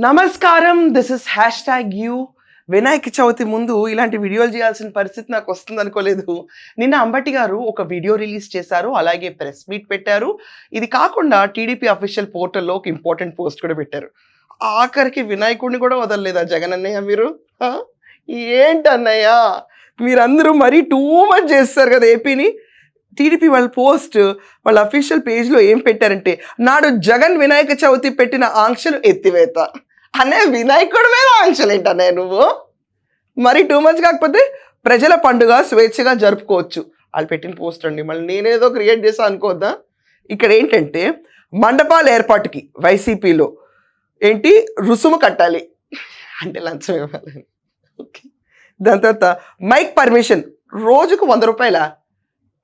నమస్కారం this is hash tag U Vinayaka Chavithi ముందు ఇలాంటి వీడియోలు చేయాల్సిన పరిస్థితి నాకు వస్తుంది అనుకోలేదు. నిన్న అంబటి గారు ఒక వీడియో రిలీజ్ చేశారు అలాగే ప్రెస్ మీట్ పెట్టారు. ఇది కాకుండా టీడీపీ అఫీషియల్ పోర్టల్లో ఒక ఇంపార్టెంట్ పోస్ట్ కూడా పెట్టారు. ఆఖరికి వినాయకుడిని కూడా వదలలేదా జగన్ అన్నయ్య మీరు? ఏంటన్నయ్య? మీరందరూ మరీ టూ మచ్ చేస్తారు కదా ఏపీని. టీడీపీ వాళ్ళ పోస్ట్ వాళ్ళ అఫీషియల్ పేజ్లో ఏం పెట్టారంటే నాడు జగన్ వినాయక చవితి పెట్టిన ఆంక్షలు ఎత్తివేత. అనే వినాయకుడి మీద ఆంక్షలు ఏంటనే నువ్వు? మరి టూ మంత్స్ కాకపోతే ప్రజల పండుగ స్వేచ్ఛగా జరుపుకోవచ్చు. వాళ్ళు పెట్టిన పోస్ట్ అండి. మళ్ళీ నేనేదో క్రియేట్ చేసా అనుకోద్దా ఇక్కడ ఏంటంటే మండపాల ఏర్పాటుకి వైసీపీలో ఏంటి రుసుము కట్టాలి. అంటే లంచం ఇవ్వాలి. ఓకే. దాని తర్వాత మైక్ పర్మిషన్ రోజుకు వంద రూపాయల?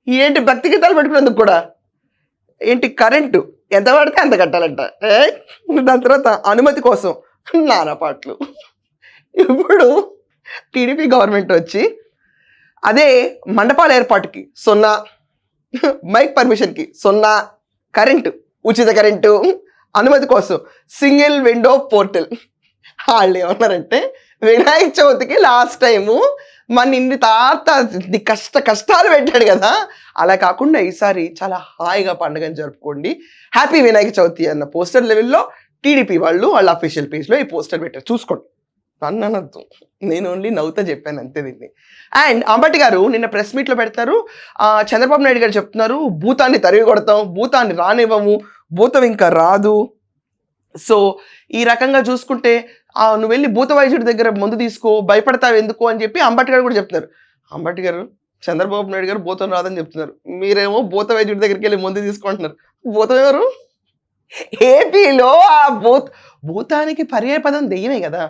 ఏంటి భక్తి గీతాలు పెట్టుకునేందుకు కూడా? ఏంటి కరెంటు ఎంత పడితే అంత కట్టాలంట. ఏ? దాని తర్వాత అనుమతి కోసం. నానా పాటలు. ఇప్పుడు టీడీపీ గవర్నమెంట్ వచ్చి అదే మండపాల ఏర్పాటుకి సున్నా మైక్ పర్మిషన్కి సున్నా కరెంటు ఉచిత కరెంటు అనుమతి కోసం సింగిల్ విండో పోర్టల్. వాళ్ళు ఏమన్నారంటే వినాయక చవితికి లాస్ట్ టైము మన ఇన్ని తాత కష్ట కష్టాలు పెట్టాడు కదా. అలా కాకుండా ఈసారి చాలా హాయిగా పండుగను జరుపుకోండి. హ్యాపీ వినాయక చవితి అన్న పోస్టర్ లెవెల్లో టీడీపీ వాళ్ళు వాళ్ళ అఫీషియల్ పేజ్లో ఈ పోస్టర్ పెట్టారు. చూసుకోండి. నన్ను అనద్దు నేను ఓన్లీ నవ్వుతా చెప్పాను అంతే దీన్ని. అండ్ అంబటి గారు నిన్న ప్రెస్ మీట్లో పెడతారు. చంద్రబాబు నాయుడు గారు చెప్తున్నారు భూతాన్ని తరిగి కొడతాం భూతాన్ని రానివ్వము భూతం ఇంకా రాదు. సో ఈ రకంగా చూసుకుంటే నువ్వు వెళ్ళి భూత వైద్యుడి దగ్గర మందు తీసుకో భయపడతావు ఎందుకు అని చెప్పి అంబటి గారు కూడా చెప్తున్నారు. అంబటి గారు చంద్రబాబు నాయుడు గారు భూతం రాదని చెప్తున్నారు. మీరేమో భూత వైద్యుడి దగ్గరికి వెళ్ళి మందు తీసుకుంటున్నారు భూతం ఎవరు? ఏపీలో ఆ భూత్ భూతానికి పర్యాయ పదం దెయ్యమే కదా.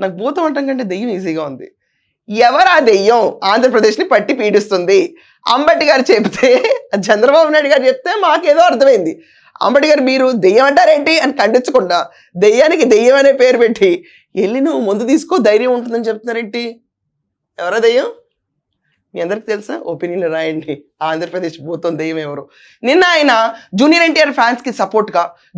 నాకు భూతం అంటాం కంటే దెయ్యం ఈజీగా ఉంది. ఎవరు ఆ దెయ్యం ఆంధ్రప్రదేశ్ని పట్టి పీడిస్తుంది? అంబటి గారు చెప్తే చంద్రబాబు నాయుడు గారు చెప్తే మాకేదో అర్థమైంది. అంబటి గారు మీరు దెయ్యం అంటారేంటి అని ఖండించకుండా దెయ్యానికి దెయ్యం అనే పేరు పెట్టి వెళ్ళి నువ్వు ముందు తీసుకో ధైర్యం ఉంటుందని చెప్తున్నారేంటి? ఎవరా దెయ్యం? మీ అందరికి తెలుసా? ఒపీనియన్ రాయండి. ఆంధ్రప్రదేశ్ భూతం దయ్యం ఎవరు? నిన్న ఆయన జూనియర్ ఎన్టీఆర్ ఫ్యాన్స్కి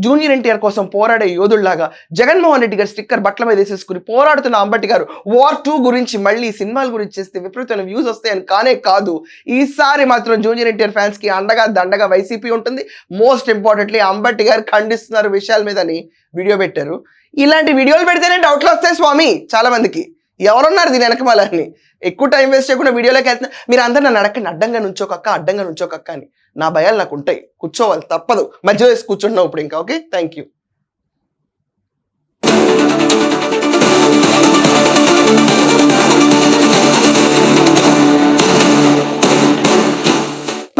జూనియర్ ఎన్టీఆర్ కోసం పోరాడే యోధుల్లాగా జగన్మోహన్ రెడ్డి గారు స్టిక్కర్ బట్టల మీద వేసేసుకుని పోరాడుతున్న అంబటి గారు వార్ టూ గురించి మళ్ళీ సినిమాల గురించి చేస్తే విపరీతమైన వ్యూస్ వస్తాయని కానే కాదు. ఈసారి మాత్రం జూనియర్ ఎన్టీఆర్ ఫ్యాన్స్కి అండగా దండగా వైసీపీ ఉంటుంది. మోస్ట్ ఇంపార్టెంట్లీ అంబటి గారు ఖండిస్తున్నారు విషయాల మీద అని వీడియో పెట్టారు. ఇలాంటి వీడియోలు పెడితేనే డౌట్లు వస్తాయి స్వామి చాలా మందికి. ఎవరున్నారు దీని వెనకమాల అని? ఎక్కువ టైం వేస్ట్ చేయకుండా వీడియోలోకి వెళ్తున్నా మీరు అందరు నన్ను అడగండి అడ్డంగా నుంచోకక్క అడ్డంగా నుంచోకక్క అని. నా భయాలు నాకు ఉంటాయి. కూర్చోవాలి తప్పదు. మధ్య వేసి కూర్చుంటున్నావు ఇప్పుడు ఇంకా ఓకే థ్యాంక్ యూ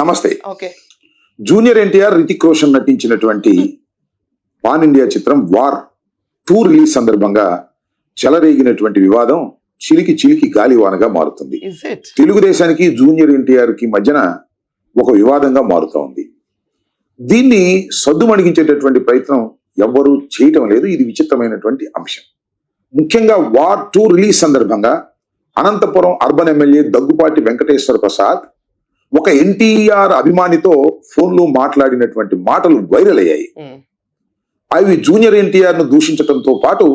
నమస్తే. Okay junior NTR Hrithik Roshan నటించినటువంటి పాన్ ఇండియా చిత్రం వార్ టూ రిలీజ్ సందర్భంగా చెలరేగినటువంటి వివాదం చిలికి చిలికి గాలివానగా మారుతుంది. తెలుగుదేశానికి జూనియర్ ఎన్టీఆర్కి మధ్యన ఒక వివాదంగా మారుతా ఉంది. దీన్ని సద్దుమణిగించేటటువంటి ప్రయత్నం ఎవ్వరూ చేయటం లేదు. ఇది విచిత్రమైనటువంటి అంశం. ముఖ్యంగా వార్ టూ రిలీజ్ సందర్భంగా అనంతపురం అర్బన్ ఎమ్మెల్యే దగ్గుపాటి వెంకటేశ్వర ప్రసాద్ ఒక ఎన్టీఆర్ అభిమానితో ఫోన్లో మాట్లాడినటువంటి మాటలు వైరల్ అయ్యాయి. అవి జూనియర్ ఎన్టీఆర్ను దూషించడంతో పాటు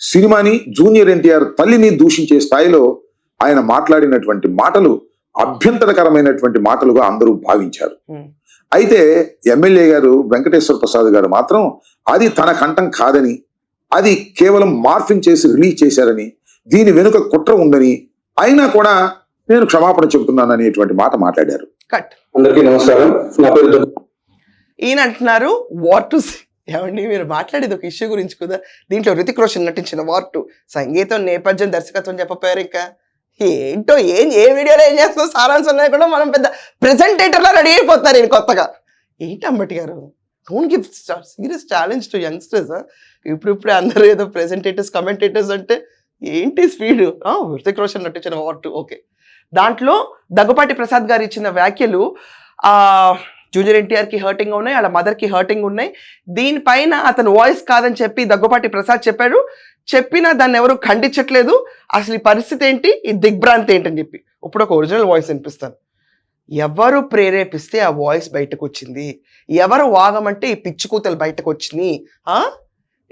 సినిమాని జూనియర్ ఎన్టీఆర్ తల్లిని దూషించే స్థాయిలో ఆయన మాట్లాడినటువంటి మాటలు అభ్యంతరకరమైనటువంటి మాటలుగా అందరూ భావించారు. అయితే ఎమ్మెల్యే గారు వెంకటేశ్వర ప్రసాద్ గారు మాత్రం అది తన కంఠం కాదని అది కేవలం మార్ఫింగ్ చేసి రిలీజ్ చేశారని దీని వెనుక కుట్ర ఉందని అయినా కూడా నేను క్షమాపణ చెబుతున్నాను అనేటువంటి మాట మాట్లాడారు. కట్. అందరికీ నమస్కారం. ఈయన అంటున్నారు వార్ టు ఏమండి? మీరు మాట్లాడేది ఒక ఇష్యూ గురించి కదా. దీంట్లో రితిక్ రోషన్ నటించిన వార్ టు. సంగీతం నేపథ్యం దర్శకత్వం చెప్పపోయారు ఇంకా. ఏంటో ఏం ఏ వీడియోలో ఏం చేస్తున్నావు సారాంశం ఉన్నాయి కూడా మనం పెద్ద ప్రెజెంటేటర్లో రెడీ అయిపోతున్నారు ఈయన కొత్తగా. ఏంటి Ambati garu? Don't give serious challenge to youngsters ఇప్పుడు ఇప్పుడే అందరూ ఏదో ప్రెజెంటేటర్స్ కమెంటేటర్స్ అంటే ఏంటి స్పీడ్ హృతిక్ రోషన్ నటించిన వార్ టు. ఓకే. దాంట్లో దగ్గుపాటి ప్రసాద్ గారు ఇచ్చిన వ్యాఖ్యలు జూనియర్ ఎన్టీఆర్కి హర్టింగ్ ఉన్నాయి వాళ్ళ మదర్కి హర్టింగ్ ఉన్నాయి. దీనిపైన అతను వాయిస్ కాదని చెప్పి దగ్గుపాటి ప్రసాద్ చెప్పాడు. చెప్పినా దాన్ని ఎవరు ఖండించట్లేదు. అసలు ఈ పరిస్థితి ఏంటి? ఈ దిగ్భ్రాంతి ఏంటని చెప్పి. ఇప్పుడు ఒక ఒరిజినల్ వాయిస్ వినిపిస్తాను. ఎవరు ప్రేరేపిస్తే ఆ వాయిస్ బయటకు వచ్చింది? ఎవరు వాగమంటే ఈ పిచ్చి కూతలు బయటకు వచ్చినాయి?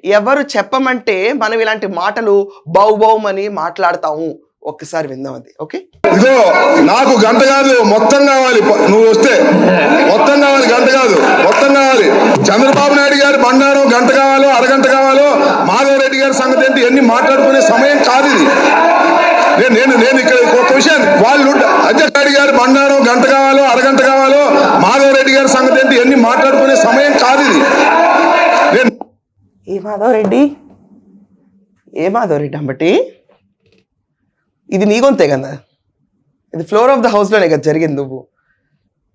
ఎవరు చెప్పమంటే మనం ఇలాంటి మాటలు బౌ బౌమని మాట్లాడతాము. ఒక్కసారి విందాం అది ఓకే? ఇదో నాకు గంట కాదు మొత్తం కావాలి. నువ్వు వస్తే. మొత్తం కావాలి గంట కాదు. మొత్తం కావాలి. చంద్రబాబు నాయుడు గారి బండారం గంట కావాలో అరగంట కావాలో మాధవ్ రెడ్డి గారి సంగతి ఏంటి ఎన్ని మాట్లాడుకునే సమయం కాదు ఇది. నేను నేను నేను ఇక్కడ ఒక విషయం వాళ్ళు అధ్యక్ష రెడ్డి గారి బండారం గంట కావాలో అరగంట కావాలో మాధవ్ రెడ్డి గారి సంగతి ఏంటి ఎన్ని మాట్లాడుకునే సమయం కాదు ఇది. నేను ఏ మాధవ్ రెడ్డి? ఏ మాధవ్ రెడ్డి అంబటి? ఇది నీ గొంతే కదా? ఇది ఫ్లోర్ ఆఫ్ ద హౌస్లోనే కదా జరిగింది నువ్వు.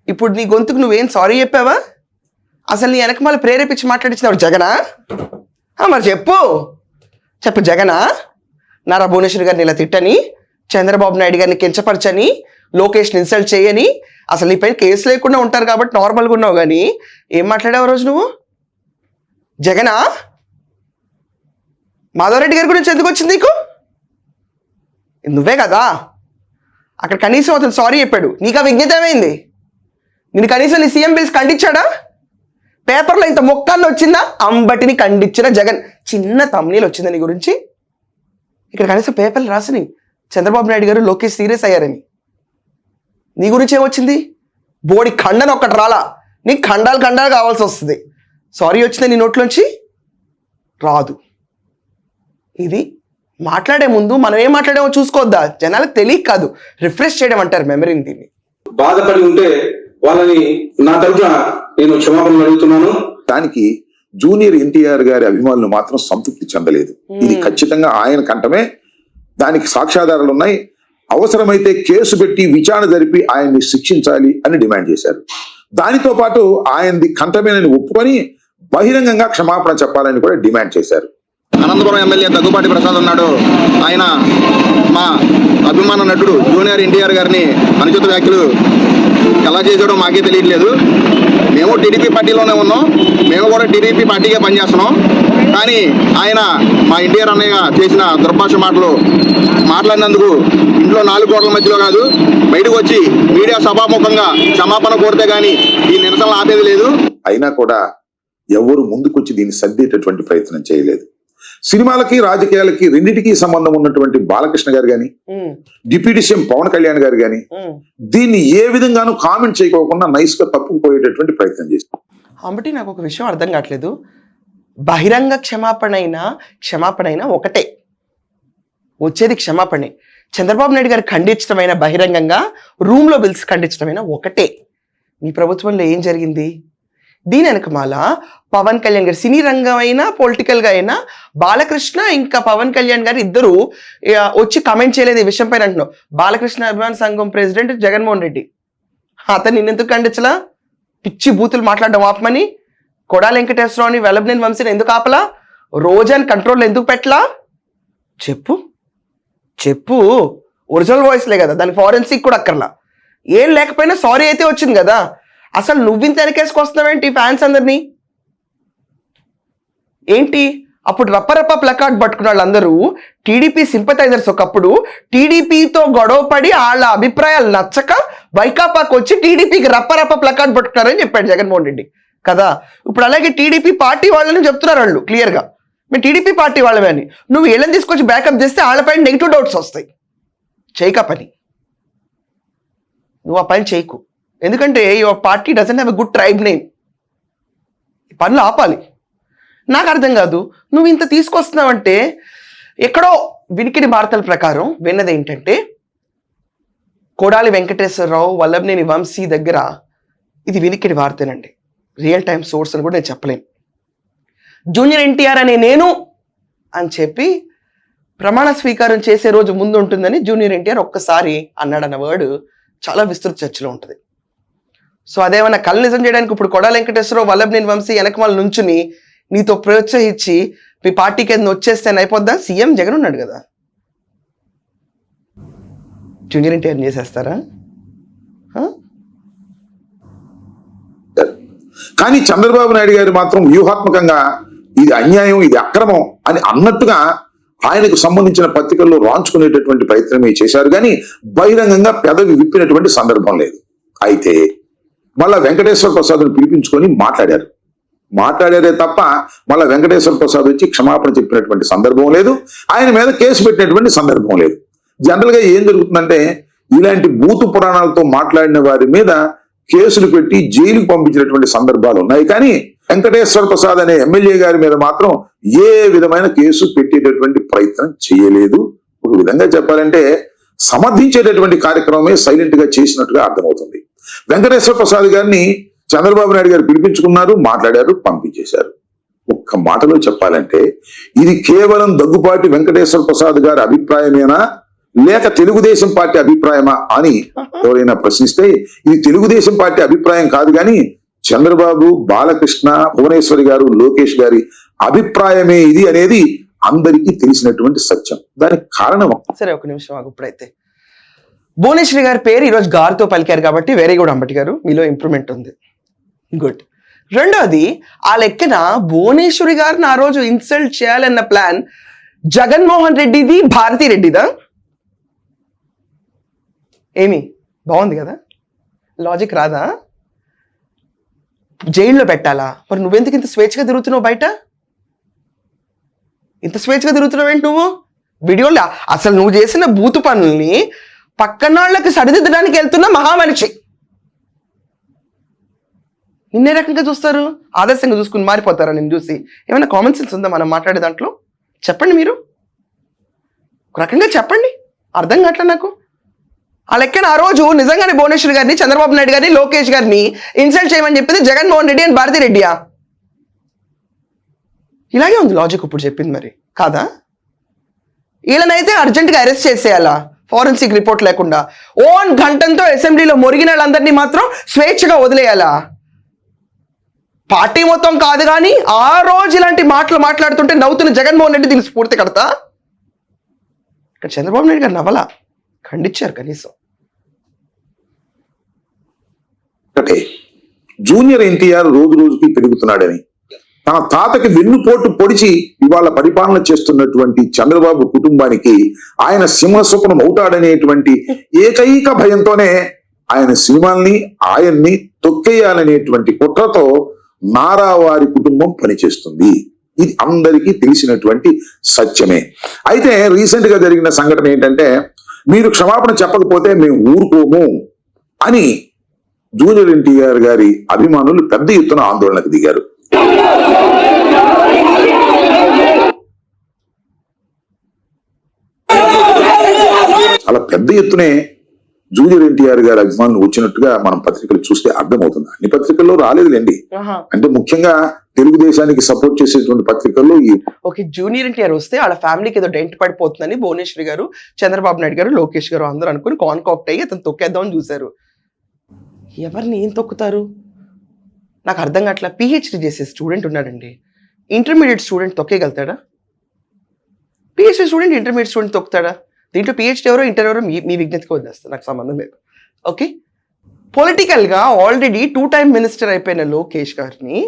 ఇప్పుడు నీ గొంతుకు నువ్వేం సారీ చెప్పావా? అసలు నీ వెనక మళ్ళీ ప్రేరేపించి మాట్లాడించినప్పుడు జగనా? మరి చెప్పు. చెప్పు జగనా? నారా భువనేశ్వర్ గారిని ఇలా తిట్టని చంద్రబాబు నాయుడు గారిని కించపరచని లోకేష్ని ఇన్సల్ట్ చేయని అసలు నీ పైన కేసు లేకుండా ఉంటారు కాబట్టి నార్మల్గా ఉన్నావు కానీ ఏం మాట్లాడావు రోజు నువ్వు? జగనా? మాధవరెడ్డి గారి గురించి ఎందుకు వచ్చింది నీకు? నువ్వే కదా? అక్కడ కనీసం అతను సారీ చెప్పాడు. నీకు ఆ విజ్ఞత ఏమైంది? నేను కనీసం నీ సీఎం బిల్స్ ఖండించాడా పేపర్లో ఇంత మొక్కల్లో వచ్చిందా? అంబటిని ఖండించిన జగన్. చిన్న తమ్నీలు వచ్చిందా నీ గురించి. ఇక్కడ కనీసం పేపర్లు రాసినాయి. చంద్రబాబు నాయుడు గారు లోకేష్ సీరియస్ అయ్యారని. నీ గురించి ఏమొచ్చింది? బోడి ఖండన ఒక్కటి రాలా. నీకు ఖండాలు ఖండాలు కావాల్సి వస్తుంది. సారీ వచ్చింది నీ నోట్లోంచి? రాదు. ఇది మాట్లాడే ముందు మనం ఏం మాట్లాడామో చూసుకోవద్దా? జనాలకు తెలియక కాదు. రిఫ్రెష్ చేయడం అంటారు మెమరీని దీన్ని. బాధపడి ఉంటే వాళ్ళని నా తరఫున నేను క్షమాపణలు అడుగుతున్నాను. దానికి జూనియర్ ఎన్టీఆర్ గారి అభిమానులు మాత్రం సంతృప్తి చెందలేదు. ఇది ఖచ్చితంగా ఆయన కంటమే. దానికి సాక్ష్యాధారాలు ఉన్నాయి. అవసరమైతే కేసు పెట్టి విచారణ జరిపి ఆయన్ని శిక్షించాలి అని డిమాండ్ చేశారు. దానితో పాటు ఆయనది కంఠమేనని ఒప్పుకొని బహిరంగంగా క్షమాపణ చెప్పాలని కూడా డిమాండ్ చేశారు. అనంతపురం ఎమ్మెల్యే దగ్గుబాటి ప్రసాద్ ఉన్నాడు. ఆయన మా అభిమాన నటుడు జూనియర్ ఎన్టీఆర్ గారిని అనుచిత వ్యాఖ్యలు ఎలా చేసాడో మాకే తెలియట్లేదు. మేము టీడీపీ పార్టీలోనే ఉన్నాం. మేము కూడా టీడీపీ పార్టీగా పనిచేస్తున్నాం. కానీ ఆయన మా ఎన్టీఆర్ అన్నయ్య చేసిన దుర్భాష మాటలు మాట్లాడినందుకు ఇంట్లో నాలుగు కోట్ల మధ్యలో కాదు బయటకు వచ్చి మీడియా సభాముఖంగా క్షమాపణ కోరితే కానీ ఈ నిరసనలు ఆపేది లేదు. అయినా కూడా ఎవరు ముందుకొచ్చి దీన్ని సర్దేటటువంటి ప్రయత్నం చేయలేదు. సినిమాలకి రాజకీయాలకి రెండింటికి సంబంధం ఉన్నటువంటి బాలకృష్ణ గారు గాని డిప్యూటీ సీఎం పవన్ కళ్యాణ్ గారు గాని. దీన్ని ఏ విధంగానూ కామెంట్ చేయకోకుండా నైస్గా తప్పుకుపోయేటటువంటి ప్రయత్నం చేశారు. అంబటి నాకు ఒక విషయం అర్థం కావట్లేదు. బహిరంగ క్షమాపణ అయినా క్షమాపణ అయినా ఒకటే. వచ్చేది క్షమాపణే. చంద్రబాబు నాయుడు గారు ఖండించడమైన బహిరంగంగా రూమ్లో పిలిచి ఖండించడమైన ఒకటే. మీ ప్రభుత్వంలో ఏం జరిగింది? దీని వెనకమాల పవన్ కళ్యాణ్ గారు సినీ రంగం అయినా పొలిటికల్గా అయినా బాలకృష్ణ ఇంకా పవన్ కళ్యాణ్ గారు ఇద్దరు వచ్చి కమెంట్ చేయలేదు ఈ విషయం పైన అంటున్నావు. బాలకృష్ణ అభిమాన్ సంఘం ప్రెసిడెంట్ జగన్మోహన్ రెడ్డి. అతను నిన్నెందుకు ఖండించలా? పిచ్చి బూతులు మాట్లాడడం ఆపమని? కొడాలి వెంకటేశ్వరరావుని వెలబనేని వంశీని ఎందుకు ఆపలా? రోజాని కంట్రోల్ ఎందుకు పెట్టలా? చెప్పు. చెప్పు. ఒరిజినల్ వాయిస్లే కదా దానికి ఫారెన్సిక్ కూడా అక్కర్లా. ఏం లేకపోయినా సారీ అయితే వచ్చింది కదా. అసలు నువ్వింత వెనకేసుకొస్తున్నావేంటి ఫ్యాన్స్ అందరినీ? ఏంటి? అప్పుడు రప్పరప్ప ప్లకార్డ్ పట్టుకున్న వాళ్ళందరూ టీడీపీ సింపతైజర్స్ ఒకప్పుడు టీడీపీతో గొడవ పడి వాళ్ళ అభిప్రాయాలు నచ్చక వైకాపాకు వచ్చి టీడీపీకి రప్పరప్ప ప్లకార్డ్ పట్టుకున్నారని చెప్పాడు జగన్మోహన్ రెడ్డి. కదా? ఇప్పుడు అలాగే టీడీపీ పార్టీ వాళ్ళని చెప్తున్నారు వాళ్ళు క్లియర్గా మేము టీడీపీ పార్టీ వాళ్ళమే అని. నువ్వు వీళ్ళని తీసుకొచ్చి బ్యాకప్ చేస్తే వాళ్ళపైన నెగిటివ్ డౌట్స్ వస్తాయి. చేయక పని. నువ్వు ఆ పని చేయకు. ఎందుకంటే your party doesn't have a good tribe name పనులు ఆపాలి. నాకు అర్థం కాదు. నువ్వు ఇంత తీసుకొస్తున్నావంటే ఎక్కడో వినికిడి వార్తల ప్రకారం విన్నది ఏంటంటే కోడాలి వెంకటేశ్వరరావు వల్లభనేని వంశీ దగ్గర ఇది వినికిడి వార్తేనండి రియల్ టైం సోర్స్ అని కూడా నేను చెప్పలేను. జూనియర్ ఎన్టీఆర్ అనే నేను అని చెప్పి ప్రమాణ స్వీకారం చేసే రోజు ముందు ఉంటుందని జూనియర్ ఎన్టీఆర్ ఒక్కసారి అన్నాడన్న వర్డ్ చాలా విస్తృత చర్చలో ఉంటుంది. సో అదేమన్నా కళ్ళు నిజం చేయడానికి ఇప్పుడు కొడాల వెంకటేశ్వరరావు వల్లభనేని వంశీ వెనకమాల నుంచుని నీతో ప్రోత్సహించి మీ పార్టీకి ఏదైనా వచ్చేస్తే అయిపోద్దా? సీఎం జగన్ ఉన్నాడు కదా. జూనియర్ ఎన్టీఆర్ చేసేస్తారా? ఆ? కానీ చంద్రబాబు నాయుడు గారు మాత్రం వ్యూహాత్మకంగా ఇది అన్యాయం ఇది అక్రమం అని అన్నట్టుగా ఆయనకు సంబంధించిన పత్రికల్లో రాంచుకునేటటువంటి ప్రయత్నమే చేశారు. కానీ బహిరంగంగా పెదవి విప్పినటువంటి సందర్భం లేదు. అయితే మళ్ళా వెంకటేశ్వర ప్రసాద్ను పిలిపించుకొని మాట్లాడారు. మాట్లాడారే తప్ప మళ్ళా వెంకటేశ్వర ప్రసాద్ వచ్చి క్షమాపణ చెప్పినటువంటి సందర్భం లేదు. ఆయన మీద కేసు పెట్టినటువంటి సందర్భం లేదు. జనరల్గా ఏం జరుగుతుందంటే ఇలాంటి బూతు పురాణాలతో మాట్లాడిన వారి మీద కేసులు పెట్టి జైలుకు పంపించినటువంటి సందర్భాలు ఉన్నాయి. కానీ వెంకటేశ్వర ప్రసాద్ అనే ఎమ్మెల్యే గారి మీద మాత్రం ఏ విధమైన కేసు పెట్టేటటువంటి ప్రయత్నం చేయలేదు. ఒక విధంగా చెప్పాలంటే సమర్థించేటటువంటి కార్యక్రమమే సైలెంట్గా చేసినట్టుగా అర్థమవుతుంది. వెంకటేశ్వర ప్రసాద్ గారిని చంద్రబాబు నాయుడు గారు పిలిపించుకున్నారు మాట్లాడారు పంపించేశారు. ఒక్క మాటలో చెప్పాలంటే ఇది కేవలం దగ్గుపాటి వెంకటేశ్వర ప్రసాద్ గారి అభిప్రాయమేనా? లేక తెలుగుదేశం పార్టీ అభిప్రాయమా అని ఎవరైనా ప్రశ్నిస్తే ఇది తెలుగుదేశం పార్టీ అభిప్రాయం కాదు కానీ చంద్రబాబు బాలకృష్ణ భువనేశ్వరి గారు లోకేష్ గారి అభిప్రాయమే ఇది అనేది అందరికీ తెలిసినటువంటి సత్యం. దానికి కారణం? సరే ఒక నిమిషం ఇప్పుడైతే. భువనేశ్వరి గారి పేరు ఈరోజు గారితో పలికారు కాబట్టి వెరీ గుడ్ అంబటి గారు మీలో ఇంప్రూవ్మెంట్ ఉంది. గుడ్ రెండోది ఆ లెక్కన భువనేశ్వరి గారిని ఆ రోజు ఇన్సల్ట్ చేయాలన్న ప్లాన్ జగన్మోహన్ రెడ్డిది భారతీ రెడ్డిదా? ఏమి? బాగుంది కదా? లాజిక్ రాదా? జైల్లో పెట్టాలా? మరి నువ్వెందుకు ఇంత స్వేచ్ఛగా తిరుగుతున్నావు బయట? ఇంత స్వేచ్ఛగా తిరుగుతున్నావు ఏంటి నువ్వు? వీడియోలో అసలు నువ్వు చేసిన బూతు పనుల్ని పక్కనాళ్ళకి సరిదిద్దడానికి వెళ్తున్న మహామనిషి. నిన్నే రకంగా చూస్తారు? ఆదర్శంగా చూసుకుని మారిపోతారా నేను చూసి? ఏమైనా కామన్ సెన్స్ ఉందా మనం మాట్లాడే దాంట్లో? చెప్పండి మీరు. ఒక రకంగా చెప్పండి. అర్థం కావట్లే నాకు? ఆ లెక్కన ఆ రోజు నిజంగానే భువనేశ్వర్ గారిని చంద్రబాబు నాయుడు గారిని లోకేష్ గారిని ఇన్సల్ట్ చేయమని చెప్పింది జగన్మోహన్ రెడ్డి అండ్ భారతి రెడ్డియా? ఇలాగే ఉంది లాజిక్ ఇప్పుడు చెప్పింది మరి. కాదా? వీళ్ళనైతే అర్జెంటుగా అరెస్ట్ చేసేయాలా? ఫారెన్సిక్ రిపోర్ట్ లేకుండా ఓన్ గంటంతో అసెంబ్లీలో మొరిగిన వాళ్ళందరినీ మాత్రం స్వేచ్ఛగా వదిలేయాలా? పార్టీ మొత్తం కాదు కానీ ఆ రోజు ఇలాంటి మాటలు మాట్లాడుతుంటే నవ్వుతున్న జగన్మోహన్ రెడ్డి దీనికి స్ఫూర్తి కడతా? ఇక్కడ చంద్రబాబు నాయుడు గారు నవ్వలా? ఖండించారు కనీసం. జూనియర్ ఎన్టీఆర్ రోజు రోజుకి పెరుగుతున్నాడని. తన తాతకి వెన్నుపోటు పొడిచి ఇవాళ పరిపాలన చేస్తున్నటువంటి చంద్రబాబు కుటుంబానికి ఆయన సింహస్వప్నం అవుతాడనేటువంటి ఏకైక భయంతోనే ఆయన సినిమాల్ని ఆయన్ని తొక్కేయాలనేటువంటి కుట్రతో నారావారి కుటుంబం పనిచేస్తుంది. ఇది అందరికీ తెలిసినటువంటి సత్యమే. అయితే రీసెంట్గా జరిగిన సంఘటన ఏంటంటే మీరు క్షమాపణ చెప్పకపోతే మేము ఊరుకోము అని జూనియర్ ఎన్టీఆర్ గారి అభిమానులు పెద్ద ఎత్తున ఆందోళనకు దిగారు. చాలా పెద్ద ఎత్తునే జూనియర్ ఎన్టీఆర్ గారి అభిమానులు వచ్చినట్టుగా మనం పత్రికలు చూస్తే అర్థమవుతుంది. అన్ని పత్రికల్లో రాలేదులేండి. అంటే ముఖ్యంగా తెలుగుదేశానికి సపోర్ట్ చేసేటువంటి పత్రికల్లో ఈ ఓకే జూనియర్ ఎన్టీఆర్ వస్తే వాళ్ళ ఫ్యామిలీకి ఏదో డెంట్ పడిపోతుందని భువనేశ్వరి గారు చంద్రబాబు నాయుడు గారు లోకేష్ గారు అందరూ అనుకుని కాన్కాప్ట్ అయ్యి అతను తొక్కేద్దామని చూశారు. ఎవరిని ఏం తొక్కుతారు? నాకు అర్థం కావట్లా. పిహెచ్డి చేసే స్టూడెంట్ ఉన్నాడండి. ఇంటర్మీడియట్ స్టూడెంట్ తొక్కేయగలుగుతాడా? పిహెచ్డి స్టూడెంట్ ఇంటర్మీడియట్ స్టూడెంట్ తొక్కుతాడా? దీంట్లో పిహెచ్డి ఎవరో ఇంటర్ ఎవరో మీ మీ విజ్ఞతకి వదిలేస్తారు. నాకు సంబంధం లేదు. ఓకే పొలిటికల్గా ఆల్రెడీ టూ టైమ్ మినిస్టర్ అయిపోయిన లోకేష్ గారిని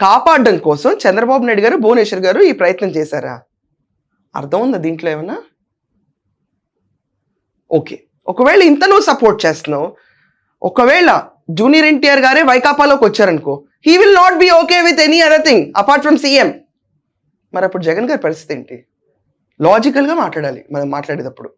కాపాడడం కోసం చంద్రబాబు నాయుడు గారు భువనేశ్వర్ గారు ఈ ప్రయత్నం చేశారా? అర్థం ఉందా దీంట్లో ఏమన్నా? ఓకే ఒకవేళ ఇంత నువ్వు సపోర్ట్ చేస్తున్నావు ఒకవేళ జూనియర్ ఎన్టీఆర్ గారే వైకాపాలోకి వచ్చారనుకో he will not be okay with any other thing apart from CM మరి అప్పుడు జగన్ గారి పరిస్థితి ఏంటి? లాజికల్గా మాట్లాడాలి మనం మాట్లాడేటప్పుడు.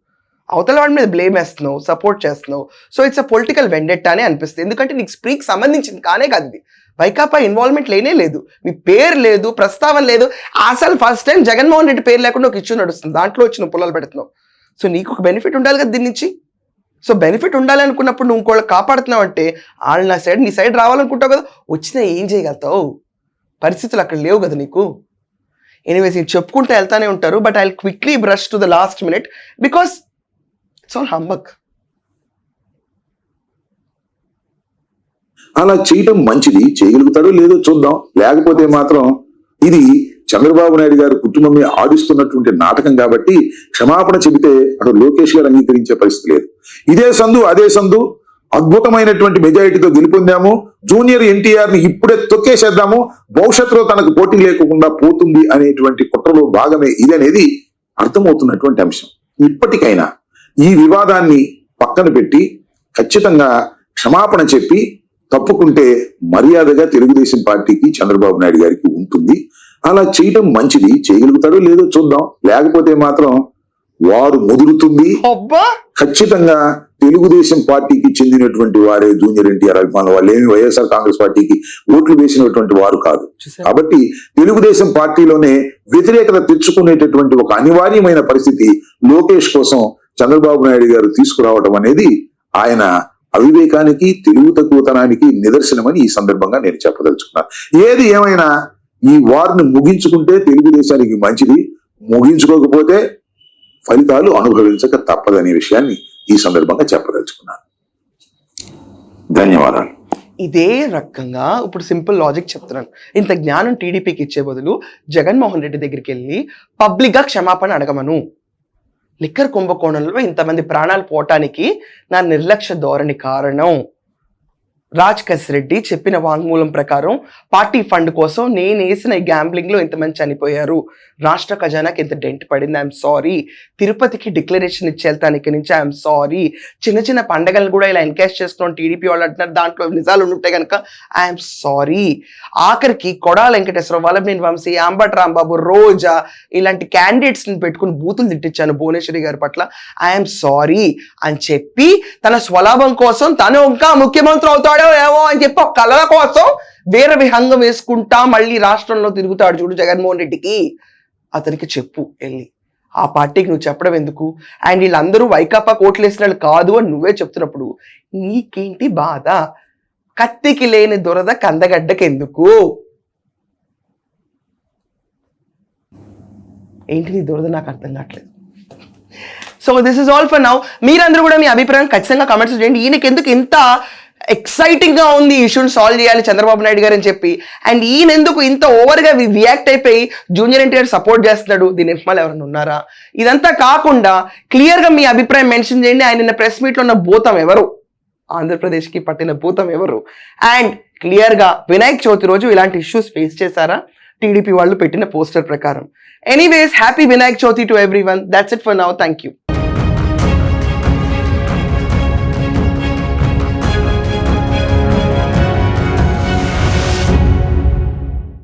అవతల వాడి మీద బ్లేమ్ వేస్తున్నావు సపోర్ట్ చేస్తున్నావు. సో ఇట్స్ అ పొలిటికల్ వెండెట్టానే అని అనిపిస్తుంది. ఎందుకంటే నీకు స్పీక్ సంబంధించింది కానే కాదు ఇది. వైకాపా ఇన్వాల్వ్మెంట్ లేనే లేదు. మీ పేరు లేదు ప్రస్తావన లేదు. అసలు ఫస్ట్ టైం జగన్మోహన్ రెడ్డి పేరు లేకుండా ఒక ఇష్యూ నడుస్తుంది. దాంట్లో వచ్చిన పొలాలు పెడుతున్నావు. సో నీకు ఒక బెనిఫిట్ ఉండాలి కదా దీని నుంచి? సో బెనిఫిట్ ఉండాలి అనుకున్నప్పుడు నువ్వు ఇంకోళ్ళు కాపాడుతున్నావు అంటే వాళ్ళు నా సైడ్ నీ సైడ్ రావాలనుకుంటావు కదా వచ్చినా ఏం చేయగలుగుతావు? పరిస్థితులు అక్కడ లేవు కదా నీకు. ఎనీవేస్ ఇది చెప్పుకుంటూ వెళ్తానే ఉంటారు but I quickly brush to the last minute because it's all humbug అలా చేయటం మంచిది చేయగలుగుతాడు లేదో చూద్దాం. లేకపోతే మాత్రం ఇది చంద్రబాబు నాయుడు గారు కుటుంబమే ఆడిస్తున్నటువంటి నాటకం కాబట్టి క్షమాపణ చెబితే అటు లోకేష్ గారు అంగీకరించే పరిస్థితి లేదు. ఇదే సందు అదే సందు అద్భుతమైనటువంటి మెజారిటీతో గెలుపొందాము. జూనియర్ ఎన్టీఆర్ని ఇప్పుడే తొక్కేసేద్దాము. భవిష్యత్తులో తనకు పోటీ లేకుండా పోతుంది అనేటువంటి కుట్రలో భాగమే ఇది అనేది అర్థమవుతున్నటువంటి అంశం. ఇప్పటికైనా ఈ వివాదాన్ని పక్కన పెట్టి ఖచ్చితంగా క్షమాపణ చెప్పి తప్పుకుంటే మర్యాదగా తెలుగుదేశం పార్టీకి చంద్రబాబు నాయుడు గారికి ఉంటుంది. అలా చేయటం మంచిది. చేయగలుగుతాడో లేదో చూద్దాం. లేకపోతే మాత్రం వారు ముదురుతుంది. ఖచ్చితంగా తెలుగుదేశం పార్టీకి చెందినటువంటి వారే జూనియర్ ఎన్టీఆర్ అభిమానులు. వాళ్ళు ఏమి వైఎస్ఆర్ కాంగ్రెస్ పార్టీకి ఓట్లు వేసినటువంటి వారు కాదు. కాబట్టి తెలుగుదేశం పార్టీలోనే వ్యతిరేకత తెచ్చుకునేటటువంటి ఒక అనివార్యమైన పరిస్థితి లోకేష్ కోసం చంద్రబాబు నాయుడు గారు తీసుకురావడం అనేది ఆయన అవివేకానికి తెలుగు తక్కువతనానికి నిదర్శనమని ఈ సందర్భంగా నేను చెప్పదలుచుకున్నాను. ఏది ఏమైనా ఈ వార్ని ముగించుకుంటే తెలుగుదేశానికి మంచిది. ముగించుకోకపోతే ఫలితాలు అనుభవించక తప్పదనే విషయాన్ని ఈ సందర్భంగా చెప్పదలుచుకున్నాను. ధన్యవాదాలు. ఇదే రకంగా ఇప్పుడు సింపుల్ లాజిక్ చెప్తున్నాను. ఇంత జ్ఞానం టీడీపీకి ఇచ్చే బదులు జగన్మోహన్ రెడ్డి దగ్గరికి వెళ్ళి పబ్లిక్గా క్షమాపణ అడగమను. లిక్కర్ కుంభకోణంలో ఇంతమంది ప్రాణాలు పోవటానికి నా నిర్లక్ష్య ధోరణి కారణం. రాజ్ రెడ్డి చెప్పిన వాంగ్మూలం ప్రకారం పార్టీ ఫండ్ కోసం నేను వేసిన ఈ గ్యాంబ్లింగ్లో ఇంతమంది చనిపోయారు. రాష్ట్ర ఖజానాకి ఇంత డెంట్ పడింది. I'm sorry. తిరుపతికి డిక్లరేషన్ ఇచ్చి ఇక్కడి నుంచి ఐఎమ్ సారీ. చిన్న చిన్న పండగలను కూడా ఇలా ఎన్కేజ్ చేస్తున్నాం టీడీపీ వాళ్ళు అంటున్నారు. దాంట్లో నిజాలు ఉంటే కనుక ఐఎమ్ సారీ. ఆఖరికి కొడాల వెంకటేశ్వర వల్లభనేని వంశీ అంబట్ రాంబాబు రోజా ఇలాంటి క్యాండిడేట్స్ని పెట్టుకుని బూతులు తిట్టించాను భువనేశ్వరి గారి పట్ల. ఐఎమ్ సారీ అని చెప్పి తన స్వలాభం కోసం తను ఇంకా ముఖ్యమంత్రి అవుతాడు. ఏమో అని చెప్పి ఒక కళల కోసం వేరే విహంగం వేసుకుంటా మళ్ళీ రాష్ట్రంలో తిరుగుతాడు చూడు జగన్మోహన్ రెడ్డికి. అతనికి చెప్పు వెళ్ళి. ఆ పార్టీకి నువ్వు చెప్పడం ఎందుకు? అండ్ వీళ్ళందరూ వైకాపా కోట్లు వేసిన వాళ్ళు కాదు అని నువ్వే చెప్తున్నప్పుడు నీకేంటి బాధ? కత్తికి లేని దురద కందగడ్డకి ఎందుకు? ఏంటి నీ దురద? నాకు అర్థం కావట్లేదు. So this is all for now మీరందరూ కూడా మీ అభిప్రాయం ఖచ్చితంగా కమెంట్స్ చేయండి. ఈయనకి ఎందుకు ఇంత ఎక్సైటింగ్గా ఉంది ఈ ఇష్యూని సాల్వ్ చేయాలి చంద్రబాబు నాయుడు గారు అని చెప్పి. అండ్ ఈయన ఎందుకు ఇంత ఓవర్గా రియాక్ట్ అయిపోయి జూనియర్ ఎన్టీఆర్ సపోర్ట్ చేస్తున్నాడు? దీని వెనకాల ఎవరైనా ఉన్నారా? ఇదంతా కాకుండా క్లియర్గా మీ అభిప్రాయం మెన్షన్ చేయండి. ఆయన నిన్న ప్రెస్ మీట్లో ఉన్న భూతం ఎవరు? ఆంధ్రప్రదేశ్కి పట్టిన భూతం ఎవరు? అండ్ క్లియర్గా వినాయక వినాయక్ చవితి రోజు ఇలాంటి ఇష్యూస్ ఫేస్ చేశారా? టీడీపీ వాళ్ళు పెట్టిన పోస్టర్ ప్రకారం. Anyways happy Vinayak Chavithi to everyone that's it for now thank you